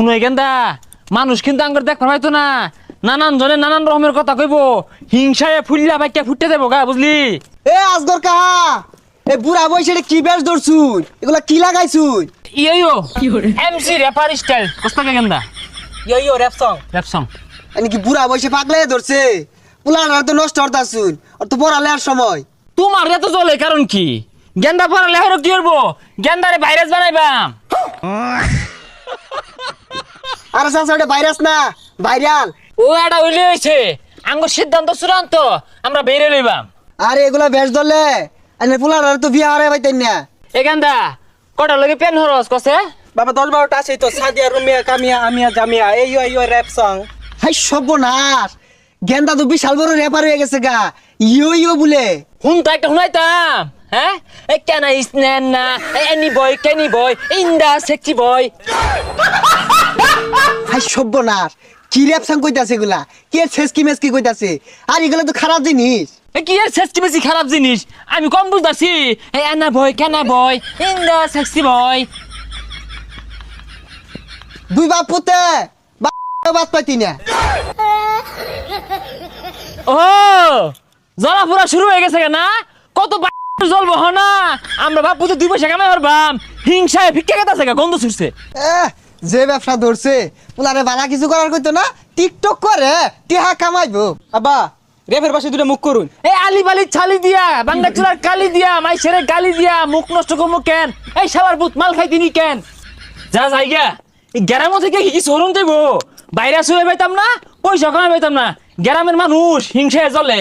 শুনো গেন্দা মানুষ কিন্তু আঙ্গর দেখ পাইতো না। নানান জনে নানান রকমের কথা কইব। হিংসায় ফুললা বাইকা ফুটতে দেবো গা বুঝলি? এ আজগর কাহা? এ বুড়া বয়সে কি বেশ ধরছুন? এগুলা কি লাগাইছুন? ইয়ো এমসি র্যাপার স্টাইল কস্তাকে গেন্দা yo yo rap song rap song এনে কি বুড়া বয়সে পাগলে ধরছে? পুলার তো নষ্ট হতাছুন আর তো পড়ালে আর সময়। তোমার এত জলে কারণ কি? গেন্দা পড়ালে হলো কি করব? গেন্দারে ভাইরাস বানাইবাম। আর চাচা ওটা ভাইরাস না ভাইরাল ও এটা হইলে হয়েছে আঙ্গ সিদ্ধান্ত চূড়ান্ত। আমরা বেরে লইবাম। আরে এগুলা বেশ এনে তো বিয়া হারে পাইতেন না। কটার লগে পেন হরস কসে? বাবা দশ বারোটা আছে তো সাদিয়া রুমিয়া কামিয়া আমিয়া জামিয়া এই র্যাপ সং হাই সর্বনাশ। গেন্দা তো বিশাল বড় রেপার হয়ে গেছে গা। ইয়ো ইয়ো বলে। শুনতা একটা শুনাইতাম হ্যাঁ? এ কেন ইসনেন না এনি বয় কেনি বয় ইন্দা সেক্সি বয়। হাই সর্বনাশ কি রেপ কইতাছে এগুলা? কে ছেসকি মেসকি কইতাছে? আর এগুলা তো খারাপ জিনিস। এ কি এর সেক্সি বেশি খারাপ জিনিস? আমি কম বুঝতাছি। এ এনা বয় কেনা বয় ইন্দা সেক্সি বয় দুই বাপ পুতে বাদ পাইতি না। ও জলা পুরা শুরু হয়ে গেছে না কত বা- জ্বলবো হ না? আমরা বাপু তো দুই পয়সা কামাই পারবাম হিংসায় ভিক্ষা কেতাছে গা গন্ধ ছুটছে। যে ব্যবসা ধরছে পুলারে বালা কিছু করার কইতো না টিকটক করে টিহা কামাইবো। আব্বা র্যাপের পাশে দুটো মুখ করুন। এই আলি বালি ছালি দিয়া বাংলা চুলার কালি দিয়া মাই মাইসেরে গালি দিয়া মুখ নষ্ট করব কেন? এই শালার বুত মাল খাই তিনি কেন? যা যাই গা এই গ্রামও থেকে কি কি সরুন দেবো। বাইরে শুয়ে পাইতাম না পয়সা কামাই পাইতাম না। গ্রামের মানুষ হিংসায় জ্বলে।